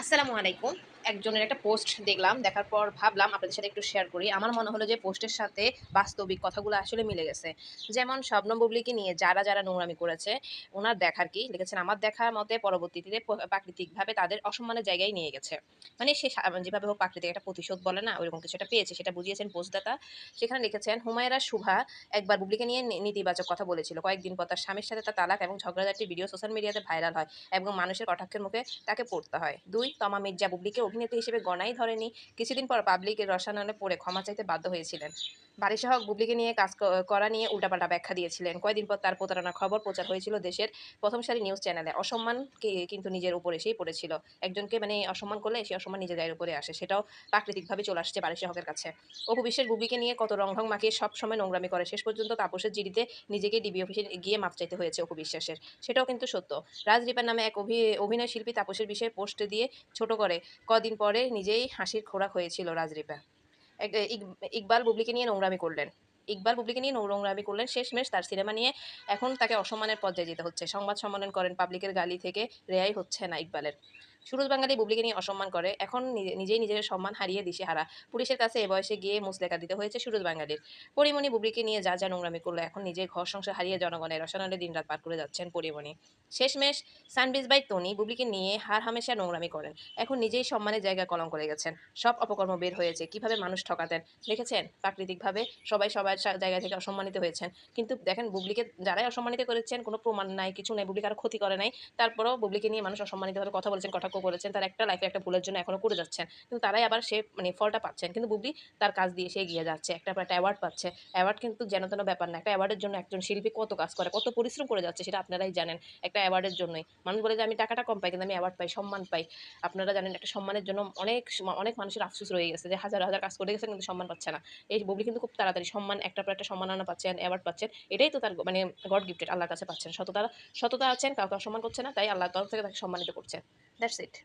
আসসালামু আলাইকুম। একজনের একটা পোস্ট দেখলাম, দেখার পর ভাবলাম আপনাদের সাথে একটু শেয়ার করি। আমার মনে হলো যে পোস্টের সাথে বাস্তবিক কথাগুলো আসলে মিলে গেছে। যেমন শবনম বুবলিকে নিয়ে যারা যারা নোংরামি করেছে, ওনার দেখার কি? লিখেছেন, আমার দেখার মতে পরবর্তীতে প্রাকৃতিকভাবে তাদের অসম্মানের জায়গায় নিয়ে গেছে। মানে সে যেভাবে হোক প্রাকৃতিক একটা প্রতিশোধ বলে না, ওইরকম কিছু একটা পেয়েছে, সেটা বুঝিয়েছেন পোস্টদাতা সেখানে লিখেছেন, হুমায়রা শুভা একবার বুবলিকে নিয়ে নেতিবাচক কথা বলেছিল। কয়েকদিন পর তার স্বামীর সাথে তার তালাক এবং ঝগড়াঝাটির ভিডিও সোশ্যাল মিডিয়াতে ভাইরাল হয় এবং মানুষের কটাক্ষের মুখে তাকে পড়তে হয়। দুই, তমা মির্জা বুবলিকে অভিনেত্রী হিসেবে গণাই ধরেনি। কিছুদিন পর পাবলিকের রসায়নে পড়ে ক্ষমা চাইতে বাধ্য হয়েছিলেন। বারিশাহ বুবলিকে নিয়ে কাজ করা নিয়ে উল্টাপাল্টা ব্যাখ্যা দিয়েছিলেন। কয়েকদিন পর তার প্রতারণার খবর প্রচার হয়েছিল দেশের প্রথম সারি নিউজ চ্যানেলে। অসম্মানকে কিন্তু নিজের উপরে এসেই পড়েছিল। একজনকে মানে অসম্মান করলে সেই অসম্মান নিজের গায়ের উপরে আসে। সেটাও প্রাকৃতিকভাবে চলে আসছে বারিশাহকের কাছে। অপু বিশ্বাস বুবলিকে নিয়ে কত রংঢং মাখিয়ে সবসময় নোংরামি করে। শেষ পর্যন্ত তাপসের জিডিতে নিজেকে ডিবি অফিসে গিয়ে মাপ চাইতে হয়েছে অপু বিশ্বাসের। সেটাও কিন্তু সত্য। রাজদীপার নামে এক অভি- অভিনয় শিল্পী তাপসের বিষয়ে পোস্ট দিয়ে ছোট করে কদিন পরে নিজেই হাসির খোরাক হয়েছিল রাজদীপা ইকবাল বুবলিকে নিয়ে নোংরামি করলেন। ইকবাল বুবলিকে নিয়ে নোংরামি করলেন শেষমেশ তার সিনেমা নিয়ে। এখন তাকে অসম্মানের পর্যায়ে যেতে হচ্ছে। সংবাদ সম্মেলন করেন, পাবলিকের গালি থেকে রেয়াই হচ্ছে না ইকবালের। সুরজ বাঙালি বুবলিকে নিয়ে অসম্মান করে, এখন নিজেই নিজের সম্মান হারিয়ে দিশে হারা পুলিশের কাছে এ বয়সে গিয়ে মুসলেকা দিতে হয়েছে সুরজ বাঙালির। পরিমণি বুবলিকে নিয়ে যা যা নোংরামি করল, এখন নিজের ঘর সংসার হারিয়ে জনগণের রসায়নে দিনরাত পার করে যাচ্ছেন পরিমণি। শেষমেশ সানবিজ বাই টনি বুবলিকে নিয়ে হার হামেশা নোংরামি করেন, এখন নিজেই সম্মানের জায়গা কলম করে গেছেন। সব অপকর্ম বের হয়েছে, কীভাবে মানুষ ঠকাতেন? দেখেছেন? প্রাকৃতিকভাবে সবাই সবার জায়গা থেকে অসম্মানিত হয়েছেন। কিন্তু দেখেন বুবলিকে যারাই অসম্মানিত করেছেন, কোনো প্রমাণ নাই, কিছু নাই, বুবলিকে আর ক্ষতি করে নাই, তারপরেও বুবলিকে নিয়ে মানুষ অসম্মানিতভাবে কথা বলেছেন কটাক্ষ করেছেন, তার একটা লাইফে একটা ভুলের জন্য এখনও করে যাচ্ছেন। কিন্তু তারাই আবার সে মানে ফলটা পাচ্ছেন। কিন্তু বুবলি তার কাজ দিয়ে সে এগিয়ে যাচ্ছে, একটা একটা অ্যাওয়ার্ড পাচ্ছে। অ্যাওয়ার্ড কিন্তু যেন তেন ব্যাপার না, একটা অ্যাওয়ার্ডের জন্য একজন শিল্পী কত কাজ করে, কত পরিশ্রম করে যাচ্ছে সেটা আপনারাই জানেন, একটা অ্যাওয়ার্ডের জন্যই। মানুষ বলে যে, আমি টাকাটা কম পাই, কিন্তু আমি অ্যাওয়ার্ড পাই, সম্মান পাই। আপনারা জানেন একটা সম্মানের জন্য অনেক অনেক মানুষের আফসোস রয়ে গেছে যে, হাজার হাজার কাজ করে গেছে কিন্তু সম্মান পাচ্ছে না। এই বুবলি কিন্তু খুব তাড়াতাড়ি সম্মান, একটা পর একটা সম্মাননা পাচ্ছেন অ্যাওয়ার্ড পাচ্ছেন, এটাই তো তার মানে গড গিফটেড আল্লাহর কাছে পাচ্ছেন। সততা সততা আছেন, কাউকে সম্মান করছে না, তাই আল্লাহ তরফ থেকে তাকে সম্মানিত করছে দ্যাটস it.